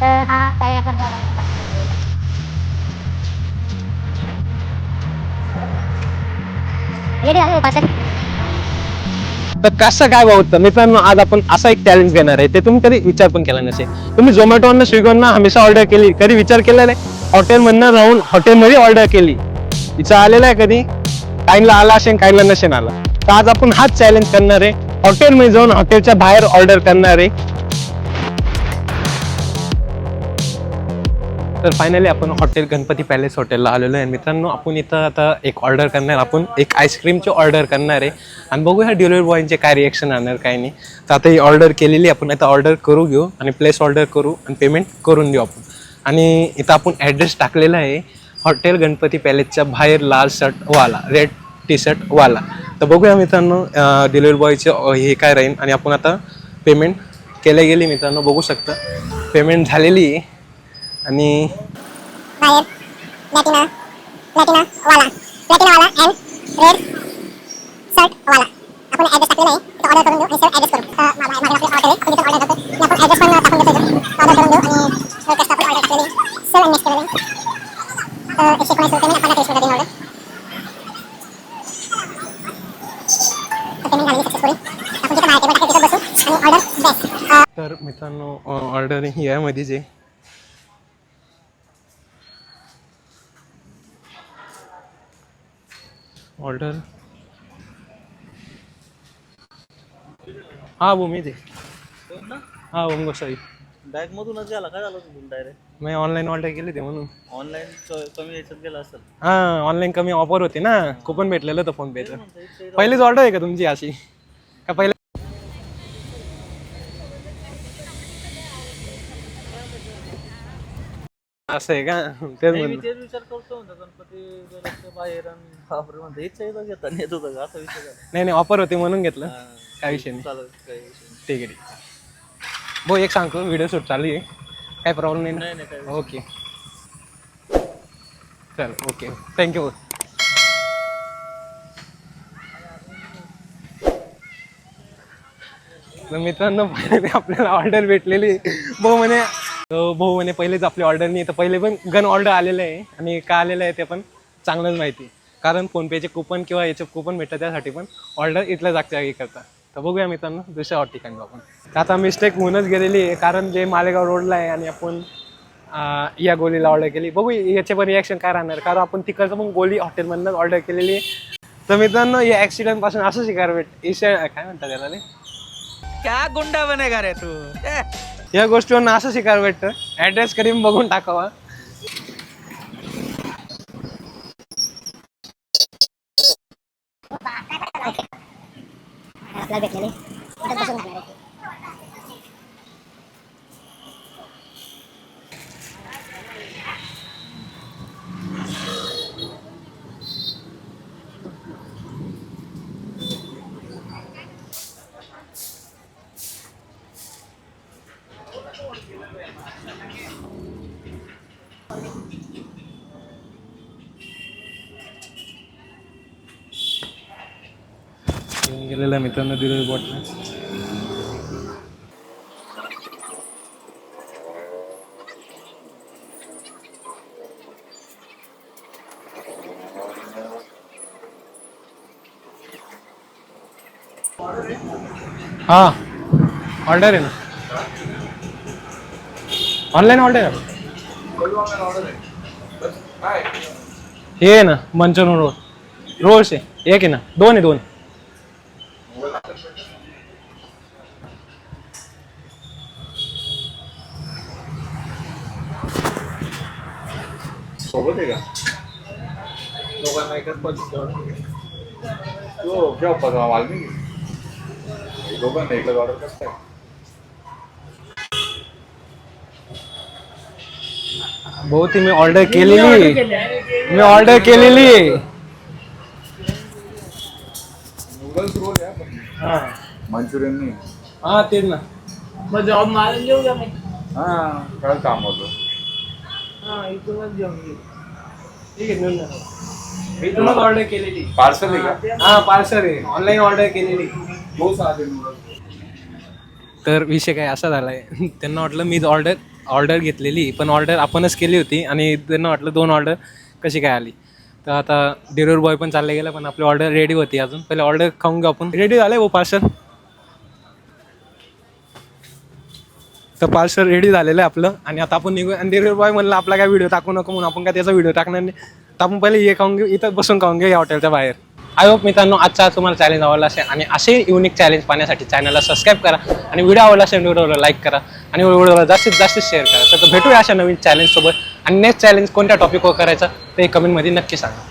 तर हा करतो तर कसं काय होतं मित्रांनो आज आपण असा एक चॅलेंज घेणार आहे ते तुम्ही कधी विचार पण केला नसेल. तुम्ही झोमॅटोवरनं स्विगीवरनं हमेशा ऑर्डर केली कधी विचार केला नाही? हॉटेलमधनं राहून हॉटेलमध्ये ऑर्डर केली. तिचा आलेला आहे कधी? काहींना आला असेल काहींना नसेल आला. तर आज आपण हाच चॅलेंज करणार आहे. हॉटेलमध्ये जाऊन हॉटेलच्या बाहेर ऑर्डर करणार आहे. तर फायनली आपण हॉटेल गणपती पॅलेस हॉटेलला आलेलो आहे. मित्रांनो आपण इथं आता एक ऑर्डर करणार. आपण एक आईस्क्रीमची ऑर्डर करणार आहे. आणि बघूया डिलिव्हरी बॉयचे काय रिॲक्शन आणणार काय नाही. तर आता ही ऑर्डर केलेली आपण आता ऑर्डर करू घेऊ आणि प्लेस ऑर्डर करू आणि पेमेंट करून देऊ आपण. आणि इथं आपण ॲड्रेस टाकलेला आहे. हॉटेल गणपती पॅलेसच्या बाहेर लाल शर्ट वाला रेड टी शर्ट वाला. तर बघूया मित्रांनो डिलिव्हरी बॉयचे हे काय राहील. आणि आपण आता पेमेंट केले गेली मित्रांनो बघू शकता. पेमेंट झालेली आहे. आणि बाहेर प्लॅटिना प्लॅटिना वाला प्लॅटिना वाला अँड रेड शर्ट वाला आपण ऍड्रेस टाकलेला आहे तिथं ऑर्डर करून देऊ आणि सर्व ऍड्रेस करू तर मा- मा- माझ्याकडे ऑर्डर आहे मी तिथं ऑर्डर करतो आणि आपण ऍड्रेस पण टाकून देतो इथं. ऑर्डर करून देऊ आणि request आपण ऑर्डर टाकलेली सर्व नेक्स्ट केलेली तर एकशे एकोणीस रुपये मी आपण वीस रुपये ऑर्डर पेमेंट झालेली सक्सेसफुली आपण तिथं बाहेर टेबल टाकलं तिथं बसू आणि ऑर्डर बेस्ट तर मित्रांनो ऑर्डर ही यामध्येच आहे. ऑर्डर हा भूमी ते हा ओम गोसाई बॅग मधूनच गेला. काय झालं तुम्ही डायरेक्ट मी ऑनलाईन ऑर्डर केली ते म्हणून. ऑनलाईन कमी याच्यात गेला असेल. हा ऑनलाईन कमी ऑफर होती ना. कुपन भेटलेलं होतं फोन पेचं पहिलीच ऑर्डर आहे का तुमची अशी? का पहिले असं आहे का? तेच नाही, मी म्हणलं. तेच विचार करतो म्हणतो गणपती गेल्याच्या बाहेर आणि बापरे म्हणतो इच्छा येतं घेता येत होतं का? असा झाला. नाही नाही ऑफर होती म्हणून घेतलं. हा. काय विषय नाही. चालेल काही विषय नाही. ठीक आहे ठीक आहे. भाऊ एक सांगतो व्हिडिओ शूट चालू आहे. काय प्रॉब्लेम नाही नाही नाही ना ओके चल ओके थँक्यू तर मित्रांनो पहिले आपल्याला ऑर्डर भेटलेली. भाऊ म्हणे भाऊ म्हणे पहिलेच आपली ऑर्डर नाही. तर पहिले पण गन ऑर्डर आलेलं आहे. आणि का आलेलं आहे ते पण चांगलंच माहिती. आहे. कारण फोनपेचे कुपन किंवा याचे कुपन भेटतं त्यासाठी पण ऑर्डर इथल्या जागच्या जागी करता तर बघूया मित्रांनो दुसऱ्या ठिकाणी आपण तर आता मिस्टेक होऊनच गेलेली आहे कारण जे मालेगाव रोडला आहे आणि आपण या गोलीला ऑर्डर केली. बघू याचे पण रिॲक्शन काय राहणार? कारण आपण तिकडचं पण गोली हॉटेलमधनं ऑर्डर केलेली आहे. तर मित्रांनो या ॲक्सिडेंटपासून असं शिकार भेट इशा काय म्हणतात त्याला काय क्या गुंडा बनेगा रे तू? या गोष्टीवर असं शिकायला भेटतं. ॲड्रेस कधी बघून टाकावा. भेटलेले गेलेल्या मित्रांना मित्रांनो दिलेली बॉटल हां ऑर्डर आहे ना? ऑनलाईन ऑर्डर आहे. हे आहे ना मंचन रोड. रोड से एक आहे ना दोन आहे दोन. सोबत आहे का? हो, दोघांना एकच तो केव्हा वाल्मिकी दोघांना एकच ऑर्डर कसं काय भाऊ ती मी ऑर्डर केलेली. मी ऑर्डर केलेली. मंचुरियन नाही हा. तेच ना. मग जॉब मारून घेऊ का मी हा काय काम होतं. हा इथूनच घेऊन घेऊ ठीक आहे घेऊन. मी तुम्हाला ऑर्डर केलेली. पार्सल आहे का? हा पार्सल आहे. ऑनलाईन ऑर्डर केलेली. हो साधे तर विषय काय असा झाला आहे त्यांना वाटलं मी ऑर्डर ऑर्डर घेतलेली पण ऑर्डर आपणच केली होती आणि त्यांना वाटलं दोन ऑर्डर कशी काय आली. तर आता डिलिव्हरी बॉय पण चालले गेला पण आपली ऑर्डर रेडी होती अजून. पहिले ऑर्डर खाऊन घेऊ आपण. रेडी झालं आहे पार्सल तर पार्सल रेडी झालेलं आहे आपलं. आणि आता आपण निघू आणि डिलिव्हरी बॉय म्हणलं आपला काय व्हिडिओ टाकू नको म्हणून आपण काय त्याचा व्हिडिओ टाकणार नाही. तर आपण पहिले हे खाऊन घेऊ इथं बसून खाऊन घेऊ या हॉटेलच्या बाहेर. आय होप मित्रांनो आजचा तुम्हाला चॅलेंज आवडला असेल आणि असे युनिक चॅलेंज पाहण्यासाठी चॅनलला सबस्क्राईब करा आणि व्हिडिओ आवडला असेल व्हिडिओला लाईक करा आणि व्हिडिओला जास्तीत जास्त शेअर करा. तर भेटूया अशा नवीन चॅलेंजसोबत आणि नेक्स्ट चॅलेंज कोणत्या टॉपिकवर करायचं ते कमेंटमध्ये नक्की सांगा.